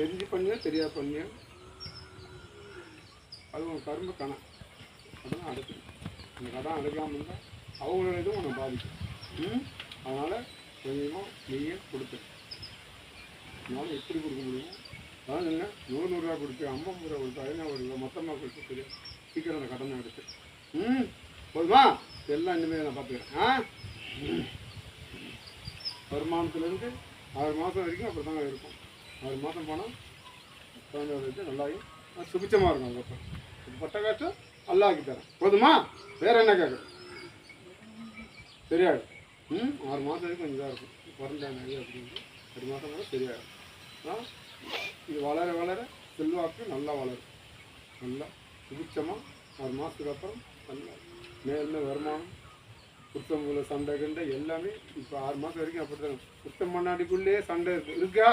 சரியாக பண்ணியா அது உன் கரும்பு கணம். கடன் அடுக்கணும் அந்த கடன் அடுக்காமல் இருந்தால் அவங்களோட இதுவும் உன்னை பாதிக்கும். ம்? அதனால் கொஞ்சமாக நீயே கொடுத்து. அதனால் எப்படி கொடுக்க முடியும்? அதாவது என்ன? நூறு நூறுரூவா கொடுத்து ஐம்பது ரூபா கொடுத்து ஐநூறு ரூபா மொத்தமாக கொடுத்து தெரியும் சீக்கிரம் அந்த கடனை எடுத்து ம்? போதுமா? எல்லாம் இனிமேல் நான் பார்த்துக்கிறேன். ஆ? வருமானத்துலேருந்து ஆறு மாதம் வரைக்கும் அப்படி தான் இருக்கும். ஆறு மாதம் போனால் குழந்தை வச்சு நல்லாகி சுபிச்சமாக இருக்கும். அவங்க இது பட்ட கஷ்டம் நல்லாக்கி தரேன். போதுமா? வேறு என்ன கேட்குறேன் சரியாயிடும் ம் ஆறு மாதம் வரைக்கும் கொஞ்சம் இதாக இருக்கும். பிறந்த நிறைய அப்படின்னு ஒரு மாதம் கூட சரியாயிடும் ஆ இது வளர வளர செல்வாக்கு நல்லா வளரும். நல்லா சுபிச்சமாக ஆறு மாதத்துக்கு அப்புறம் நல்லா மேலே வருமானம் குத்தம்புல சண்டை கண்டை எல்லாமே இப்போ ஆறு மாதம் வரைக்கும் அப்படி தான் குத்தம் மண்ணாடிக்குள்ளேயே சண்டை இருக்கு. இருக்கா?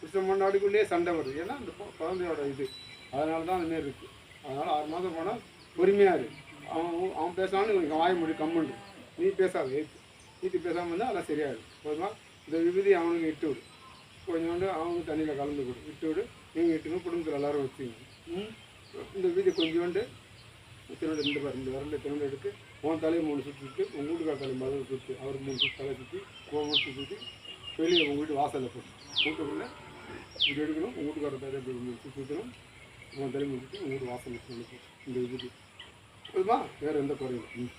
குத்தம் மண்ணாடிக்குள்ளேயே சண்டை வருது. ஏன்னா அந்த குழந்தையோட இது. அதனால தான் அந்த இருக்குது அதனால் ஆறு மாதம் போனால் பொறுமையாக இரு. அவன் அவன் பேசாமல் இவனுக்கு வாய் மொழி கம்முண்டு நீ பேசாத ஏற்று நீட்டு பேசாமல் இருந்தால் அதெல்லாம் சரியாயிடும் போதுமா? இந்த விபதி அவனுக்கு இட்டு விடு. கொஞ்சோண்டு அவனுக்கு தண்ணியில் கலந்து கொடு. இட்டு விடு. நீங்கள் இட்டுங்க குடும்பத்தில் எல்லோரும் வச்சுங்க. இந்த விபதி கொஞ்சோண்டு திருவிழா ரெண்டு பேர் ரெண்டு விரல திருவிழா எடுத்து உன் தலையை மூணு சுற்றிட்டு உங்கள் வீட்டுக்கார தலை மதுரை சுற்றி அவர் மூணு சுற்றி தலை சுற்றி கோவம் சுற்றி வெளியே உங்கள் வீட்டு வாசலில் போட்டு வீட்டுக்குள்ளே இது எடுக்கணும் உங்கள் வீட்டுக்கார தலை இப்படி மூணு சுற்றி சுற்றணும் உன் தலை மூணு சுற்றி உங்கள் வீட்டு வாசலில் சொல்லி இந்த இதுக்கு போதுமா வேறு எந்த குறையும் ம்.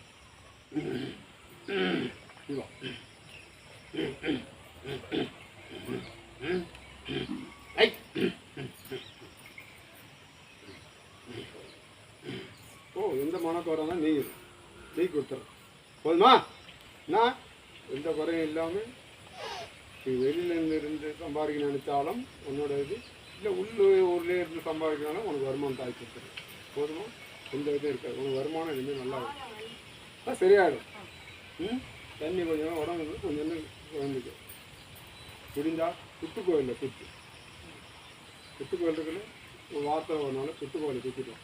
ஐ ஓ எந்த மனக்குறை நீங்க நீ கொடுத்துறேன் போதுமா என்ன எந்த குறையும் இல்லாமல் நீ வெளியில இருந்து சம்பாதிக்க நினைச்சாலும் உன்னோட இது இல்லை உள்ளே ஊர்லேயே இருந்து சம்பாதிக்கனாலும் உனக்கு வருமானம் தாய் கொடுத்துறேன் போதுமா? எந்த இதுவும் இருக்காது. உனக்கு வருமானம் இனிமேல் நல்லா இருக்கும் ஆ சரியாயிடும். ம்? தண்ணி கொஞ்சம் உடம்புக்கு கொஞ்சம் குழந்தைக்கு முடிந்தா குத்து கோயிலில் குத்து குத்து கோயில் இருக்குல்ல ஒரு வார்த்தை ஒரு நாள் குத்து கோயிலை குத்திட்டோம்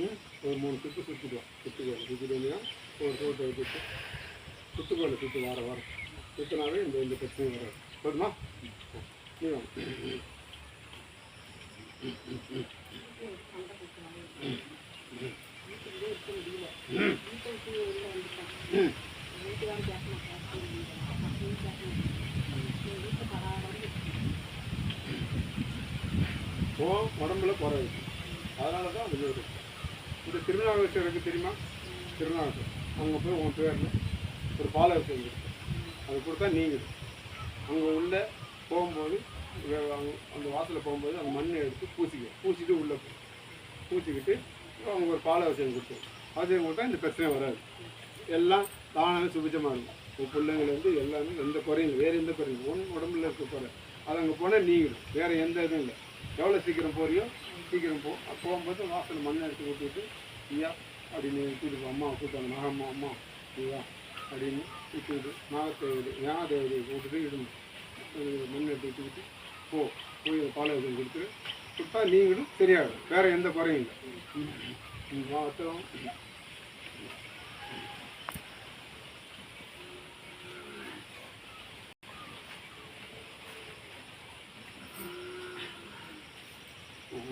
ம்? ஒரு மூணு சுற்று சுற்றிடுவோம் சுற்று கோயில் சுற்றிட்டு வந்தீங்கன்னா ஒரு தோட்டை வச்சுட்டு சுற்று கோயிலை சுற்றி வார வாரம். சுத்தினாவே இந்த இந்த பிரச்சனை வரும். போதுமா? ஓ உடம்புல குறை அதனால தான் அது இந்த திருநாகேஸ்வரருக்கு தெரியுமா? திருநாகேஸ்வரம் அங்கே போய் உன் பேரில் ஒரு பாலை வச்சு அது கொடுத்தா நீங்கள் அங்கே உள்ளே போகும்போது அந்த வாசலில் போகும்போது அந்த மண்ணை எடுத்து பூசிக்க பூசிட்டு உள்ளே பூச்சிக்கிட்டு அவங்க ஒரு பாலை வசதி கொடுத்தோம் அவசியம் கொடுத்தா இந்த பிரச்சனை வராது. எல்லாம் தானாகவே சுபிச்சமாக இருக்கும். உங்கள் பிள்ளைங்கலேருந்து எல்லாமே எந்த குறையும் வேறு எந்த குறையும் ஒன்று உடம்புல இருக்க குறை. அது அங்கே போனால் நீங்கிடும். வேறு எந்த இதுவும் இல்லை. எவ்வளோ சீக்கிரம் போறியோ சீக்கிரம் போ. போகும்போது வாசல் மண்ணை எடுத்து விட்டுட்டு ஐயா அப்படின்னு கூட்டிட்டு அம்மா கூட்டாங்க அம்மா அம்மா ஐயா அப்படின்னு விட்டுவிட்டு நாகத்தேவதை ஞானதேவதை கூப்பிட்டு இடணும் மண் எடுத்து விட்டுக்கிட்டு போ போய் பாலை கொடுத்துட்டு கொடுத்தா நீங்களும் சரியாயிடும் வேற எந்த குறையும் இல்லை. ம், மாத்தம்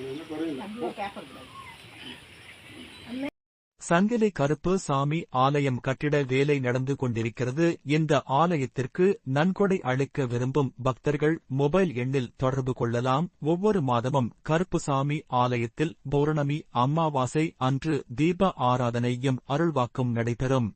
எந்த குறையும் இல்லை. சங்கிலி கருப்பு சாமி ஆலயம் கட்டிட வேலை நடந்து கொண்டிருக்கிறது. இந்த ஆலயத்திற்கு நன்கொடை அளிக்க விரும்பும் பக்தர்கள் மொபைல் எண்ணில் தொடர்பு கொள்ளலாம். ஒவ்வொரு மாதமும் கருப்புசாமி ஆலயத்தில் பௌர்ணமி அமாவாசை அன்று தீப ஆராதனையும் அருள்வாக்கும் நடைபெறும்.